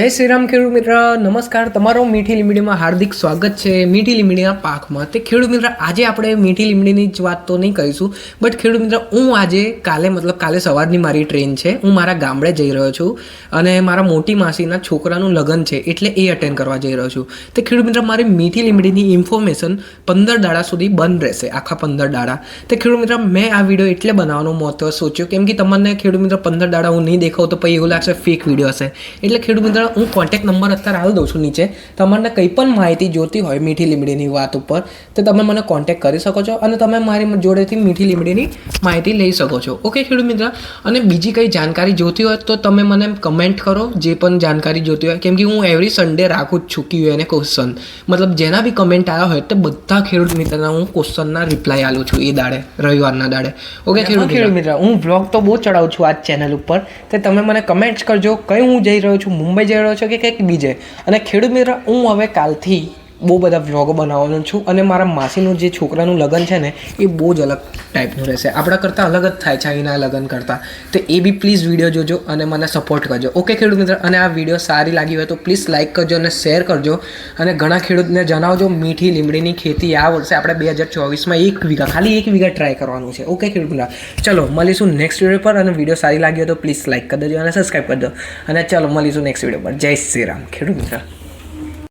જય શ્રી રામ ખેડૂત મિત્ર, નમસ્કાર. તમારો મીઠી લીમડીમાં હાર્દિક સ્વાગત છે. મીઠી લીમડીના પાકમાં. તે ખેડૂત મિત્ર, આજે આપણે મીઠી લીમડીની જ વાત તો નહીં કરીશું, બટ ખેડૂત મિત્ર, હું આજે કાલે, મતલબ કાલે સવારની મારી ટ્રેન છે. હું મારા ગામડે જઈ રહ્યો છું અને મારા મોટી માસીના છોકરાનું લગ્ન છે, એટલે એ અટેન્ડ કરવા જઈ રહ્યો છું. તે ખેડૂત મિત્ર, મારી મીઠી લીમડીની ઇન્ફોર્મેશન પંદર દાડા સુધી બંધ રહેશે, આખા પંદર દાડા. તે ખેડૂત મિત્ર, મેં આ વીડિયો એટલે બનાવવાનો મહત્વ સોચ્યો. કેમ કે તમને ખેડૂત મિત્ર, પંદર દાડા હું નહીં દેખાવ તો પછી એવું લાગશે ફેક વીડિયો હશે. એટલે ખેડૂત મિત્ર હું કોન્ટેક્ટ નંબર અત્યારે હાલ દઉં છું નીચે. તમને કંઈ પણ માહિતી જોતી હોય મીઠી લીમડીની વાત ઉપર તો તમે મને કોન્ટેક્ટ કરી શકો છો અને તમે મારી જોડેથી મીઠી લીમડીની માહિતી લઈ શકો છો. ઓકે ખેડૂત મિત્ર? અને બીજી કંઈ જાણકારી જોતી હોય તો તમે મને કમેન્ટ કરો જે પણ જાણકારી જોતી હોય. કેમ કે હું એવરી સન્ડે રાખું જ છું ક્યુ એને ક્વેશ્ચન મતલબ જેના બી કમેન્ટ આવ્યા હોય તે બધા ખેડૂત મિત્રના હું ક્વેશ્ચનના રિપ્લાય આલું છું એ દાડે રવિવારના દાડે. ઓકે ખેડૂત ખેડૂત મિત્ર હું બ્લોગ તો બહુ ચડાવું છું આ ચેનલ ઉપર. તે તમે મને કમેન્ટ્સ કરજો કઈ હું જઈ રહ્યો છું મુંબઈ જઈ છો કે કંઈક બીજે. અને ખેડૂત મિત્ર હું હવે કાલથી બહુ બધા વ્લોગો બનાવવાનો છું અને મારા માસીનું જે છોકરાનું લગ્ન છે ને, એ બહુ જ અલગ ટાઈપનું રહેશે. આપણા કરતાં અલગ જ થાય છે અહીંના લગ્ન કરતાં. તો એ બી પ્લીઝ વીડિયો જોજો અને મને સપોર્ટ કરજો. ઓકે ખેડૂત મિત્ર? અને આ વીડિયો સારી લાગી હોય તો પ્લીઝ લાઇક કરજો અને શેર કરજો. અને ઘણા ખેડૂતને જણાવજો, મીઠી લીમડીની ખેતી આ વર્ષે આપણે બે હજાર ચોવીસમાં એક વીઘા, ખાલી એક વીઘા ટ્રાય કરવાનું છે. ઓકે ખેડૂત મિત્ર? ચલો, મળીશું નેક્સ્ટ વીડિયો પર અને વીડિયો સારી લાગી હોય તો પ્લીઝ લાઇક કરી દેજો અને સબસ્ક્રાઈબ કરી દો અને ચલો, મળીશું નેક્સ્ટ વીડિયો પર. જય શ્રી રામ, ખેડૂત મિત્ર.